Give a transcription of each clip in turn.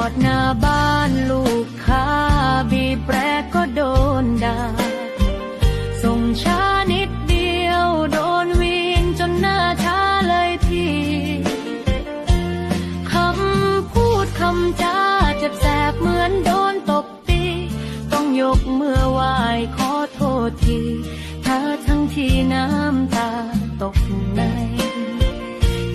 อดหน้าบ้านลูกค้าบีแปรก็โดนด่าส่งช้านิดเดียวโดนวีนจนหน้าช้าเลยทีคำพูดคำจาเจ็บแสบเหมือนโดนตบตี ต้องยกมือไหว้ขอโทษทีถ้าทั้งที่น้ำตาตกใน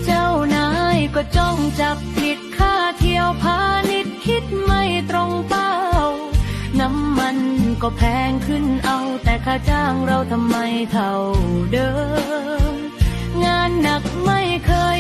เจ้านายก็จ้องจับผิดข้า ยวพาณิชย์คิดไม่ตรงเป้า น้ำมันก็แพงขึ้นเอา แต่ค่าจ้างเราทำไมเท่าเดิม งานหนักไม่เคย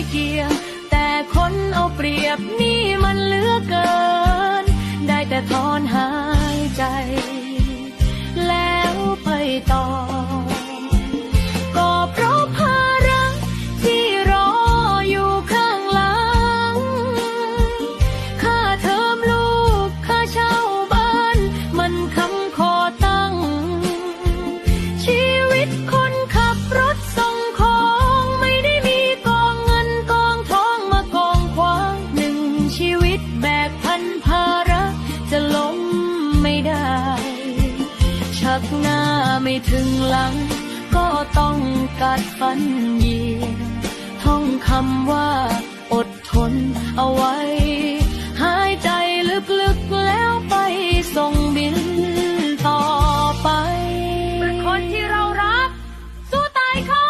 ไม่ถึงหลัง ก็ต้องกัดฟันเหยียดท่องคำว่าอดทนเอาไว้ หายใจลึกๆแล้วไปส่งบินต่อไปคนที่เรารัก สู้ตายค่ะ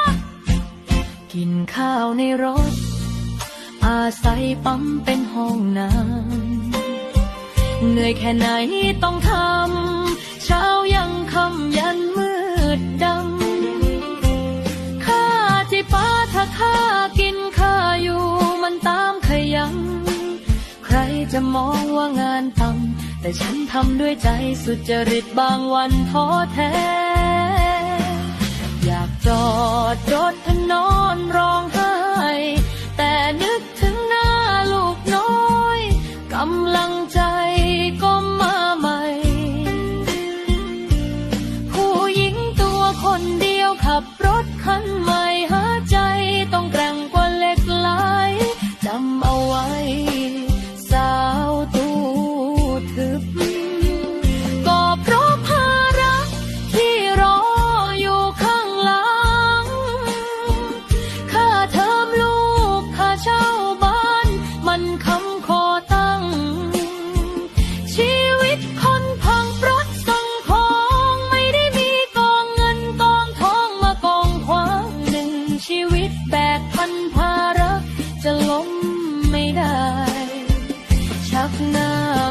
กินข้าวในรถ อาศัยปั๊มเป็นห้องน้ำเหนื่อยแค่ไหนต้องทำเช้ายังคำยันม ดดำข้าที่ป้าถ้าข้ากินข้าอยู่มันตามขยันใครจะมองว่างานทำแต่ฉันทำด้วยใจสุจริตบางวันท้อแท้ อยากจอดรถทนอนร้อง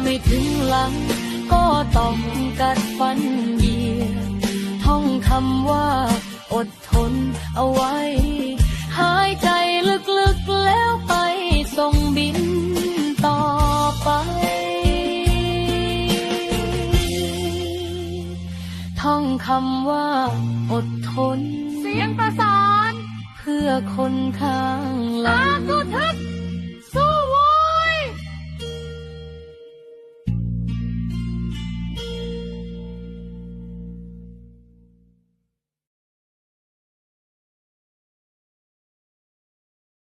ไม่ถึงหลัง ก็ต้องกัดฟันเหยียดท่องคำว่าอดทนเอาไว้ หายใจลึกๆแล้วไปส่งบินต่อไปท่องคำว่าอดทน เสียงประสาน เพื่อคนข้างหลัอางสู้ทึก